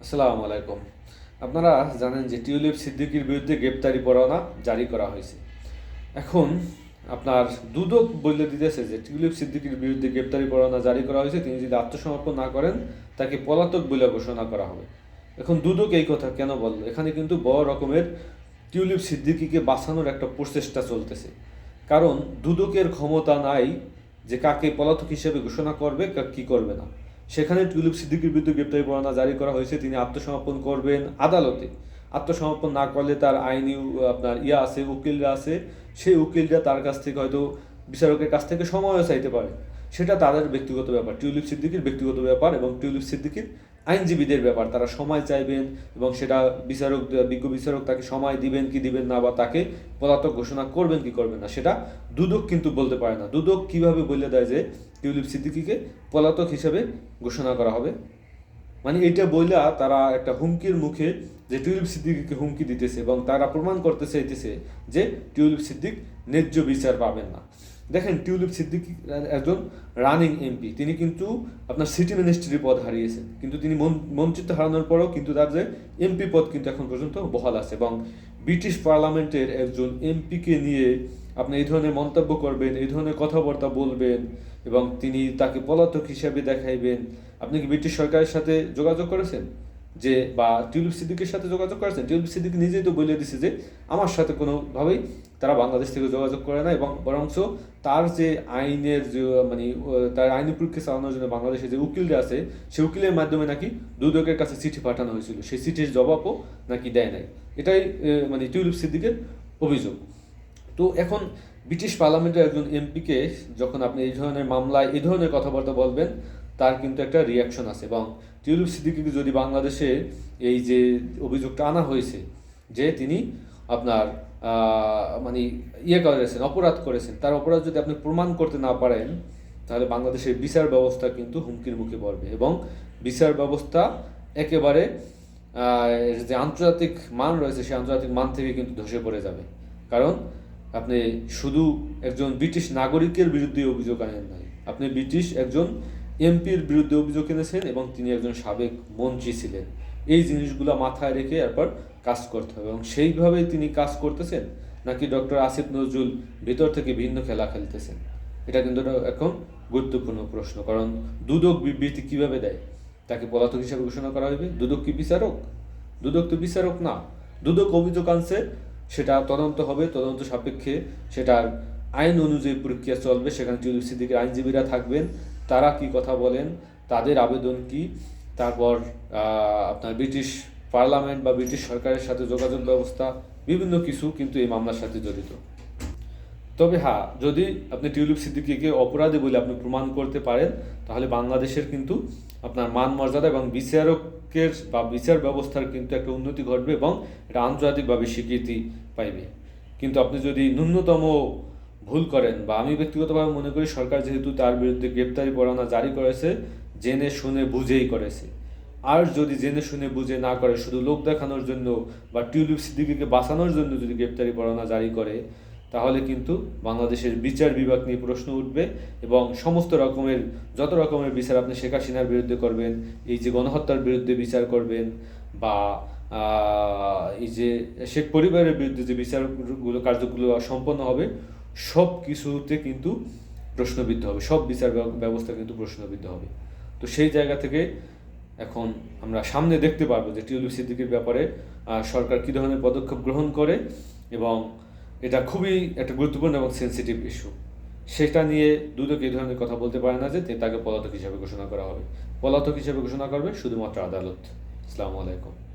আসসালামু আলাইকুম। আপনারা জানেন যে টিউলিপ সিদ্দিকির বিরুদ্ধে গ্রেপ্তারি পরোয়ানা জারি করা হয়েছে। এখন আপনার দুদক বলে দিতেছে যে টিউলিপ সিদ্দিকির বিরুদ্ধে গ্রেপ্তারি পরোয়ানা জারি করা হয়েছে। তিনি যদি আত্মসমর্পণ না করেন, তাকে পলাতক বলে ঘোষণা করা হবে। এখন দুদক এই কথা কেন বলল? এখানে কিন্তু বড় রকমের টিউলিপ সিদ্দিকিকে বাঁচানোর একটা প্রচেষ্টা চলতেছে। কারণ দুদকের ক্ষমতা নাই যে কাকে পলাতক হিসেবে ঘোষণা করবে, কা- করবে না। সেখানে টুলুপ সিদ্দিকির বিরুদ্ধে গ্রেপ্তারি পরোয়ানা জারি করা হয়েছে। তিনি আত্মসমর্পণ করবেন আদালতে। আত্মসমর্পণ না করলে তার আইনি আপনার ইয়া আছে, উকিলরা আছে। সেই উকিলরা তার কাছ থেকে হয়তো বিচারকের কাছ থেকে সময়ও চাইতে পারে। সেটা তাদের ব্যক্তিগত ব্যাপার। টিউলিপ সিদ্দিকির ব্যক্তিগত ব্যাপার এবং টিউলিপ সিদ্দিকির আইনজীবীদের ব্যাপার, তারা সময় চাইবেন এবং সেটা বিচারক, বিজ্ঞ বিচারক তাকে সময় দিবেন কি দিবেন না বা তাকে পলাতক ঘোষণা করবেন কি করবেন না, সেটা দুদক কিন্তু বলতে পারে না। দুদক কীভাবে বলে দেয় যে টিউলিপ সিদ্দিকিকে পলাতক হিসেবে ঘোষণা করা হবে? মানে এইটা বইলা তারা একটা হুমকির মুখে যে টিউলিপ সিদ্দিকিকে হুমকি দিতেছে এবং তারা প্রমাণ করতে চাইতেছে যে টিউলিপ সিদ্দিক ন্যায্য বিচার পাবেন না। দেখেন টিউলিপ সিদ্দিক একজন রানিং এমপি তিনি কিন্তু আপনার সিটি মিনিস্ট্রি পদ হারিয়েছেন। কিন্তু তিনি মন- মন্ত্রিত্ব হারানোর পরেও কিন্তু তার যে এমপি পদ কিন্তু এখন পর্যন্ত বহাল আছে এবং ব্রিটিশ পার্লামেন্টের একজন এমপিকে নিয়ে আপনি এই ধরনের মন্তব্য করবেন, এই ধরনের কথাবার্তা বলবেন এবং তিনি তাকে পলাতক হিসাবে দেখাইবেন। আপনি কি ব্রিটিশ সরকারের সাথে যোগাযোগ করেছেন? যে, বা টিউলিপ সিদ্দিকের সাথে যোগাযোগ করেছেন টিউলিপ সিদ্দিক নিজেই তো বলে দিছে যে, আমার সাথে কোনোভাবেই তারা বাংলাদেশ থেকে যোগাযোগ করে না এবং বরঞ্চ তার যে আইনের যে মানে তার আইনি পরীক্ষা চালানোর জন্য বাংলাদেশে যে উকিলরা আছে সেই উকিলের মাধ্যমে নাকি দুদকের কাছে চিঠি পাঠানো হয়েছিল। সেই চিঠির জবাবও নাকি দেয় নাই। এটাই মানে টিউলিপ সিদ্দিকের অভিযোগ। তো এখন ব্রিটিশ পার্লামেন্টের একজন এমপিকে যখন আপনি এই ধরনের মামলায়, এই ধরনের কথাবার্তা বলবেন তার কিন্তু একটা রিয়াকশন আছে। এবং টিউলিপ সিদ্দিকিকে যদি বাংলাদেশে এই যে অভিযোগটা আনা হয়েছে যে তিনি আপনার মানে ইয়ে করেছেন, অপরাধ করেছেন, তার অপরাধ যদি আপনি প্রমাণ করতে না পারেন, তাহলে বাংলাদেশের বিচার ব্যবস্থা কিন্তু হুমকির মুখে পড়বে। এবং বিচার ব্যবস্থা একেবারে যে আন্তর্জাতিক মান রয়েছে, সেই আন্তর্জাতিক মান থেকে কিন্তু ধসে পড়ে যাবে। কারণ আপনি শুধু একজন ব্রিটিশ নাগরিকের বিরুদ্ধে অভিযোগ আনেন নাই। আপনি ব্রিটিশ একজন এমপির বিরুদ্ধে অভিযোগ এনেছেন এবং তিনি একজন সাবেক মন্ত্রী ছিলেন। এই জিনিসগুলো মাথায় রেখে এরপর কাজ করতে হবে এবং সেইভাবেই তিনি কাজ করতেছেন নাকি ডক্টর আসিফ নজরুল ভিতর থেকে ভিন্ন খেলা খেলতেছেন? এটা কিন্তু এখন গুরুত্বপূর্ণ প্রশ্ন, কারণ দুদক বিবৃতি কীভাবে দেয়? তাকে পলাতক হিসাবে ঘোষণা করা হইবে? দুদক কি বিচারক? দুদক তো বিচারক না। দুদক অভিযোগ আনছে, সেটা তদন্ত হবে, তদন্ত সাপেক্ষে সেটার আইন অনুযায়ী প্রক্রিয়া চলবে, সেখানে টিউলিপ সিদ্দিকের আইনজীবীরা থাকবেন তারা কি কথা বলেন, তাদের আবেদন কি? তারপর আপনার ব্রিটিশ পার্লামেন্ট বা ব্রিটিশ সরকারের সাথে যোগাযোগ ব্যবস্থা, বিভিন্ন কিছু কিন্তু এই মামলার সাথে জড়িত। তবে হ্যাঁ যদি আপনি টিউলিপ সিদ্দিকিকে অপরাধী বলে আপনি প্রমাণ করতে পারেন, তাহলে বাংলাদেশের কিন্তু আপনার মান মর্যাদা এবং বিচারকের বা বিচার ব্যবস্থার কিন্তু একটা উন্নতি ঘটবে এবং এটা আন্তর্জাতিকভাবে স্বীকৃতি পাইবে। কিন্তু আপনি যদি ন্যূনতম ভুল করেন বা আমি ব্যক্তিগতভাবে মনে করি সরকার যেহেতু তার বিরুদ্ধে গ্রেপ্তারি পরোয়ানা জারি করেছে, জেনে শুনে বুঝেই করেছে। আর যদি জেনে শুনে বুঝে না করে, শুধু লোক দেখানোর জন্য বা টিউলিপ সিদ্দিকিকে বাঁচানোর জন্য যদি গ্রেপ্তারি পরোয়ানা জারি করে, তাহলে কিন্তু বাংলাদেশের বিচার বিভাগ নিয়ে প্রশ্ন উঠবে এবং সমস্ত রকমের, যত রকমের বিচার আপনি শেখ হাসিনার বিরুদ্ধে করবেন, এই যে গণহত্যার বিরুদ্ধে বিচার করবেন বা এই যে শেখ পরিবারের বিরুদ্ধে যে বিচারগুলো, কার্যগুলো সম্পন্ন হবে সব কিছুতে কিন্তু প্রশ্নবিদ্ধ হবে, সব বিচার ব্যবস্থা কিন্তু প্রশ্নবিদ্ধ হবে। তো সেই জায়গা থেকে এখন আমরা সামনে দেখতে পারব যে টিউলিপ সিদ্দিকের ব্যাপারে সরকার কী ধরনের পদক্ষেপ গ্রহণ করে এবং এটা খুবই একটা গুরুত্বপূর্ণ এবং সেন্সিটিভ ইস্যু সেটা নিয়ে দুদক এই ধরনের কথা বলতে পারে না যে তাকে পলাতক হিসাবে ঘোষণা করা হবে। পলাতক হিসাবে ঘোষণা করবে শুধুমাত্র আদালত। আসসালামু আলাইকুম।